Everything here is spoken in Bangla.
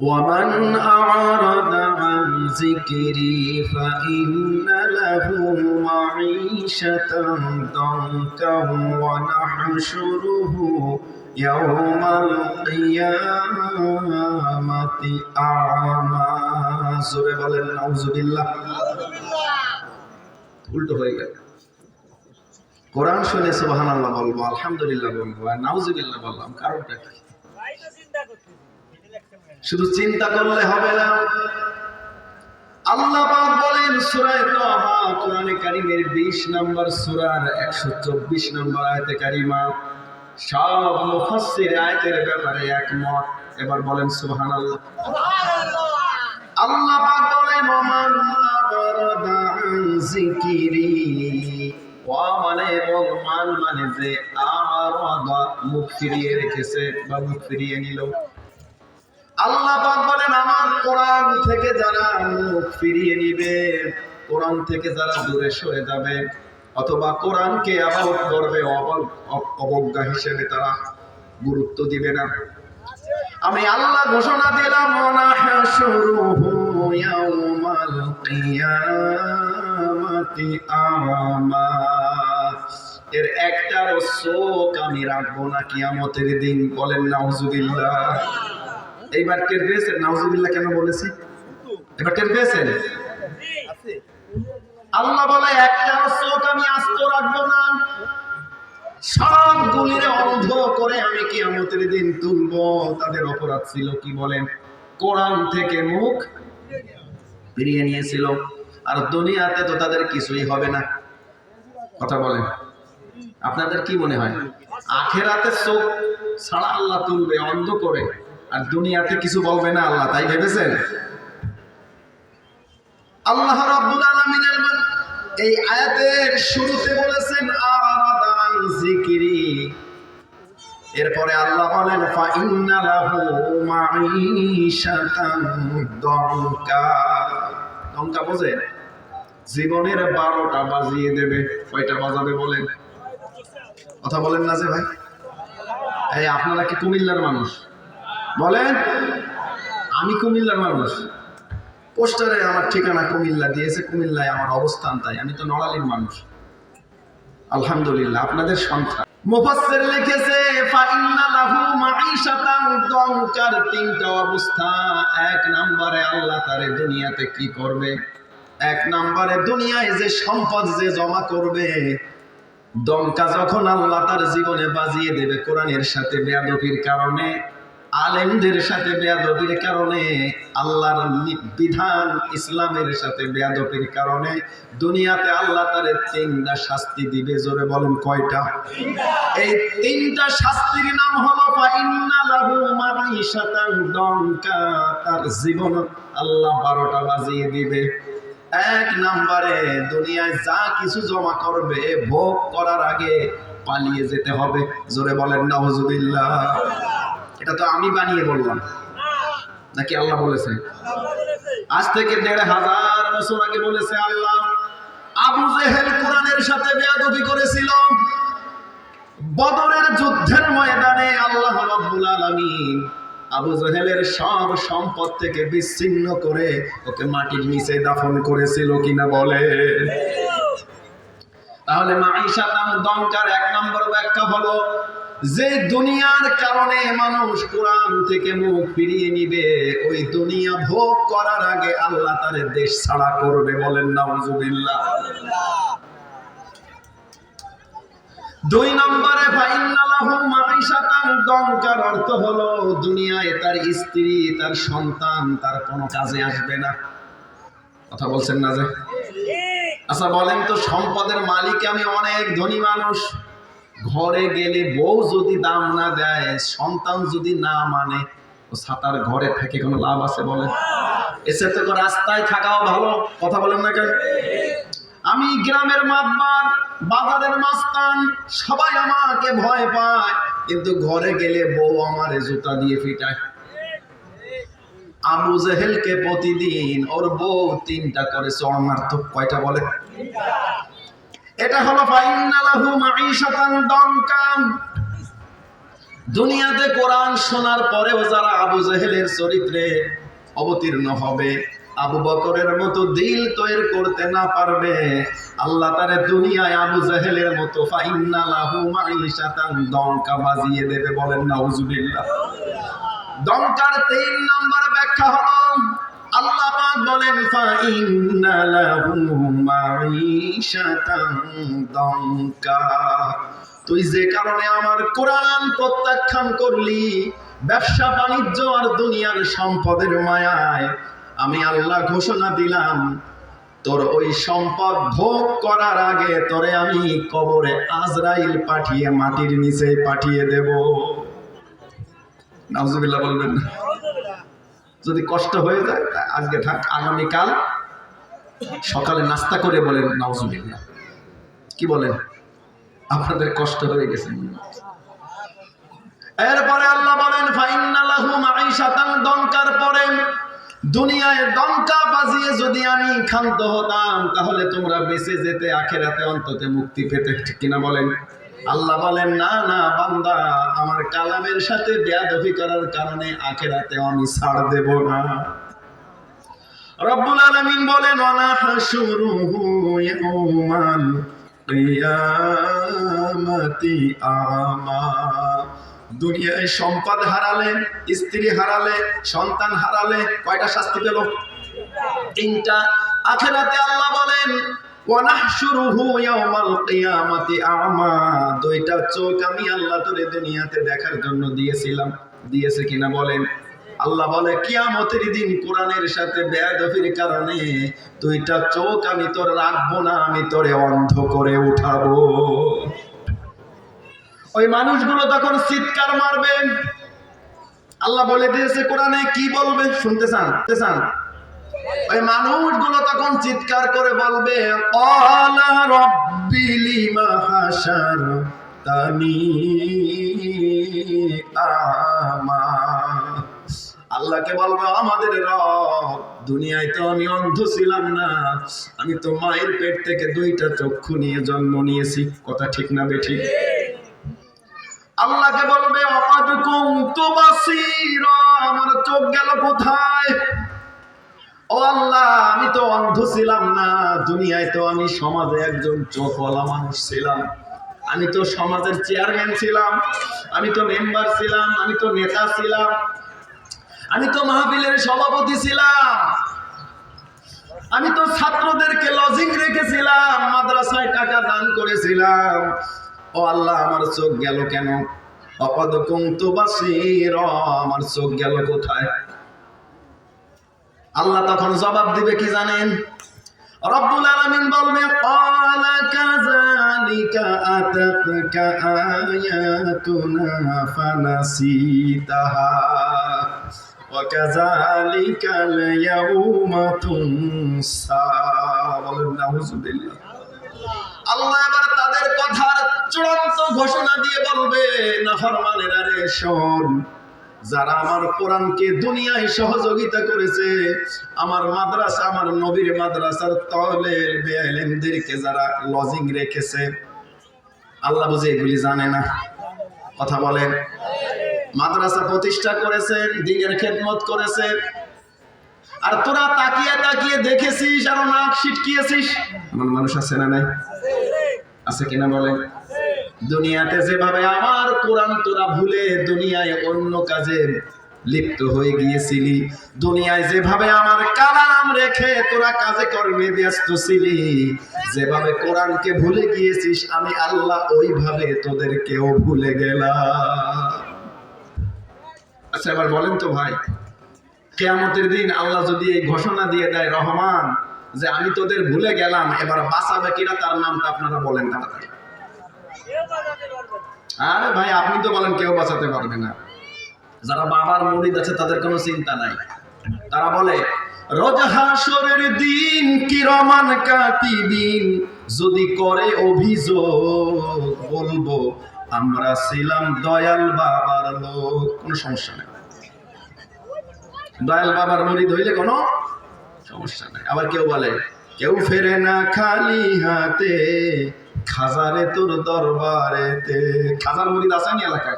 ومن أعرض عن ذكري فإن له معيشة ضنكا ونحشره يوم القيامة أعمى سورة বলেন নাউযু বিল্লাহ উল্টো হয়ে গেল কোরআন শুনে সুবহানাল্লাহ বলবো আলহামদুলিল্লাহ বলবো আর নাউজুবিল্লাহ বললাম কারণটা কি শুধু চিন্তা করলে হবে না। আল্লাহ বলেন, সূরা তাহা কোরআনে কারীমের 20 নম্বর সূরার 124 নম্বর আয়াতে কারিমা। সব মুফাসসির আয়াতের ব্যাপারে একমত। এবার বলেন, সুবহানাল্লাহ। আল্লাহ পাক মানে মান যে আবরাদা মুখ ফিরিয়ে রেখেছে বা মুখ ফিরিয়ে নিল। আল্লাহ বলেন, আমার কোরআন থেকে যারা মুখ ফিরিয়ে নিবে, কোরআন থেকে যারা দূরে সরে যাবে, অথবা কোরআনকে আবাদ করবে অব- অব- অবজ্ঞা হিসেবে তারা গুরুত্ব দিবে না। আমি আল্লাহ ঘোষণা দিলাম এর একটার চোখ আমি রাখব না, কিয়ামতের দিন বলেন, নাউজুবিল্লাহ। এইবার টের পেয়েছেন? নাউজুবিল্লাহ কেন বলেছি? এবার টের পেয়েছেন? আল্লাহ বলে একটার চোখ আমি আস্ত রাখব না। সবগুলির অন্ধ করে আমি কিয়ামতের দিন তুলবো। তাদের অপরাধ ছিল কি বলেন? কোরআন থেকে মুখ ফিরিয়ে নিয়েছিল। আর দুনিয়াতে তো তাদের কিছুই হবে না। কথা বলেন। আপনাদের কি মনে হয়? আখেরাতে চোখ ছাড়া আল্লাহ তুলবে, অন্ধ করে? আর দুনিয়াতে কিছু বলবে না আল্লাহ, তাই ভেবেছেন? আল্লাহ রাব্বুল আলামিনের এই আয়াতের শুরুতে বলেছেন আরাদা আন যিকরি। এরপরে আল্লাহ বলেন ফা ইন্না লাহু মাঈশাতান দঙ্কা দঙ্কা বোঝেন জীবনের বারোটা বাজিয়ে দেবে, কয়টা বাজাবে বলেন? কথা বলেন না যে ভাই। এই আপনারা কি কুমিল্লার মানুষ? বলেন, আমি কুমিল্লার মানুষ। পোস্টারে আমার ঠিকানা কুমিল্লা দিয়েছে, কুমিল্লায় আমার অবস্থান তাই। আমি তো নড়ালির মানুষ। আলহামদুলিল্লাহ, আপনাদের সন্তান। মুফাসসির লিখেছে, ফাইন্না লাহু মাঈশাতান দঙ্কার তিনটা অবস্থা। এক নম্বরে আল্লাহ তারে দুনিয়াতে কি করবে? এক নম্বরে দুনিয়ায় যে সম্পদ যে জমা করবে, দমকা যখন আল্লাহ তার জীবনে বাজিয়ে দেবে কোরআনের সাথে বেয়াদবির কারণে আলেমদের সাথে বেয়াদবির কারণে, আল্লাহর বিধান ইসলামের সাথে বেয়াদবির কারণে দুনিয়াতে আল্লাহ তার তিনটা শাস্তি দিবে, জোরে বলেন কয়টা? এই তিনটা শাস্তির নাম হলো তার জীবন আল্লাহ বারোটা বাজিয়ে দিবে। এক নম্বরে, দুনিয়ায় যা কিছু জমা করবে, ভোগ করার আগে পালিয়ে যেতে হবে, জোরে বলেন নাউজুবিল্লাহ এটা তো আমি বানিয়ে বললাম। নাকি আল্লাহ বলেছেন আজ থেকে দেড় হাজার বছর আগে বলেছে আল্লাহ, আবু জেহেল কোরআনের সাথে বেয়াদবি করেছিল। বদরের যুদ্ধের ময়দানে আল্লাহ রাব্বুল আলামিন আবু জেহেলের সব সম্পদ থেকে বিচ্ছিন্ন করে ওকে মাটির নিচে দাফন করেছিল কিনা বলে। তাহলে মাইশা নাম দঙ্কার এক নম্বর ব্যাখ্যা হলো যে দুনিয়ার কারণে মানুষ কোরআন থেকে মুখ ফিরিয়ে নিবে, ওই দুনিয়া ভোগ করার আগে আল্লাহ তাদের দেশ ছাড়া করবে বলেন নাউজুবিল্লাহ দুই নম্বরে দঙ্কার অর্থ হলো দুনিয়ায় তার স্ত্রী, তার সন্তান, তার কোনো কাজে আসবে না। কথা বলছেন না যে? আচ্ছা বলেন তো, সম্পদের মালিক আমি অনেক ধনী মানুষ। ঘরে গেলে বউ যদি দাম না দেয়, সন্তান যদি না মানে ও ছাতার ঘরে থেকে কোনো লাভ আছে বলে? এসে তো রাস্তায় থাকাও ভালো, কথা বলেন না কেন? আমি গ্রামের মাতবার, বাজারের মাস্তান, সবাই আমাকে ভয় পায়, কিন্তু ঘরে গেলে বউ আমারে জুতা দিয়ে ফিটায়। আবু জেহেলকে প্রতিদিন ওর বউ তিনটা করে চড় মারত কয়টা বলে? এটা হলো ফাইন্নালাহু মাঈশাতান দঙ্কাম দুনিয়াতে কোরআন শোনার পরেও যারা আবু জেহেলের চরিত্রে অবতীর্ণ হবে, আবু বকরের মতো দিল তৈরি করতে না পারবে, আল্লাহ তারে দুনিয়ায় আবু জাহেলের মতো ফাইন্না লাহু মাইশাতান বাজিয়ে দেবে বলেন নাউজুবিল্লাহ দঙ্কার তিন নম্বর ব্যাখ্যা হলো, আল্লাহ বলেন তুই যে কারণে আমার কোরআন প্রত্যাখ্যান করলি, ব্যবসা বাণিজ্য আর দুনিয়ার সম্পদের মায়ায়, আমি আল্লাহ ঘোষণা দিলাম, তোর ওই সম্পদ ভোগ করার আগে তোরে আমি কবরে আজরাইল পাঠিয়ে মাটির নিচে পাঠিয়ে দেব। নাউজুবিল্লাহ বলবেন না। যদি কষ্ট হয়ে যায়, আজকে থাক আগামীকাল সকালে নাস্তা করে বলেন, নাউজুবিল্লাহ। কি বলেন? আপনাদের কষ্ট হয়ে গেছে এরপরে আল্লাহ বলেন ফাইন্নালাহু মাঈশাতান দঙ্কার পরে দুনিয়ায় দঙ্কা বাজিয়ে যদি আমি ক্ষান্ত হতাম, তাহলে তোমরা বেঁচে যেতে, আখেরাতে অন্ততে মুক্তি পেতে, ঠিক কিনা বলেন? আল্লাহ বলেন, না না, বান্দা, আমার কালামের সাথে বেয়াদবি করার কারণে আখেরাতে আমি ছাড় দেব না। রব্বুল আলামিন বলেন ওয়ানাহশুরুহু ইয়াউমাল কিয়ামাতি আমা। দুনিয়ায় সম্পদ হারালে, স্ত্রী হারালে, সন্তান হারালে কয়টা শাস্তি পেল? তিনটা। আখেরাতে আল্লাহ বলেন দুইটা চোখ আমি আল্লাহ তোরে দুনিয়াতে দেখার জন্য দিয়েছিলাম। দিয়েছে কিনা বলেন? আল্লাহ বলে, কিয়ামতের দিন কোরআনের সাথে বেয়াদফির কারণে দুইটা চোখ আমি তোর রাখব না, আমি তোরে অন্ধ করে উঠাবো। ওই মানুষগুলো তখন চিৎকার মারবে। আল্লাহ বলে দিয়েছে কোরআনে, কি বলবে? শুনতে চান শুনতে চান। ওই মানুষগুলো তখন চিৎকার করে বলবে, অলা রব্বি লিমা হাসার তানি আল্লাহকে বলব, আমাদের রব, দুনিয়ায় তো আমি অন্ধ ছিলাম না। আমি তো মায়ের পেট থেকে দুইটা চক্ষু নিয়ে জন্ম নিয়েছি। কথা ঠিক না বেঠিক আল্লাহকে বলবে অপাদুকুম তো বাসির আমার চোখ গেল কোথায়? ও আল্লাহ, আমি তো অন্ধ ছিলাম না। দুনিয়ায় তো আমি সমাজে একজন চোখওয়ালা মানুষ ছিলাম। আমি তো সমাজের চেয়ারম্যান ছিলাম, আমি তো মেম্বার ছিলাম, আমি তো নেতা ছিলাম, আমি তো মাহফিলের সভাপতি ছিলাম। আমি তো ছাত্রদেরকে লজিং রেখেছিলাম, মাদ্রাসায় টাকা দান করেছিলাম। ও আল্লাহ, আমার চোখ গেল কেন? অপদকুম তো বাসির আমার চোখ গেল কোথায়? আল্লাহ তখন জবাব দিবে কি জানেন? রব্বুল আলামিন বলবে, ক্বালা কাযালিকা আয়াতুনা ফানাসিতাহা বলেন নাউজুবিল্লাহ। আল্লাহ এবার তাদের কথার চূড়ান্ত ঘোষণা দিয়ে বলবে না ফরমানের আরে শোন যারা আমার কোরআনকে দুনিয়ায় সহযোগিতা করেছে, আমার মাদ্রাসা, আমার নবীর মাদ্রাসার তলের বেআলেমদেরকে যারা লজিং রেখেছে, আল্লাহ বুঝে এগুলি জানে না। কথা বলেন। মাদ্রাসা প্রতিষ্ঠা করেছে দিনের খেদমত করেছে আর তোরা তাকিয়ে তাকিয়ে দেখেছিস, আর নাক ছিটকিয়েছিস মানুষ আছে না নাই? আছে কিনা বলে দুনিয়াতে যেভাবে আমার কোরআন তোরা ভুলে দুনিয়ায় অন্য কাজে লিপ্ত হয়ে গিয়েছিলি, দুনিয়ায় যেভাবে আমার কালাম রেখে তোরা কাজে কর্মে ব্যস্ত ছিলি, যেভাবে কোরআনকে ভুলে গিয়েছিস, আমি আল্লাহ ওইভাবে তোদেরকেও ভুলে গেলাম। আচ্ছা এবার বলেন তো ভাই, কেয়ামতের দিন আল্লাহ যদি এই ঘোষণা দিয়ে দেয়, রহমান, যে আমি তোদের ভুলে গেলাম, এবার বাঁচাবে কিনা তার নামটা আপনারা বলেন তাড়াতাড়ি। আরে ভাই, আপনি তো বলেন কেউ বাঁচাতে পারবে না। যারা বাবার মরিদ আছে, তাদের কোনো চিন্তা নাই। তারা বলে দিন? যদি করে অভিযোগ বলব, আমরা ছিলাম দয়াল বাবার লোক। কোনো সমস্যা নেই। দয়াল বাবার মরিদ হইলে কোনো সমস্যা নাই। আবার কেউ বলে, কেউ ফেরে না খালি হাতে খাজারে তোর দরবারেতে। খাজার মরিদ আসেনি এলাকায়?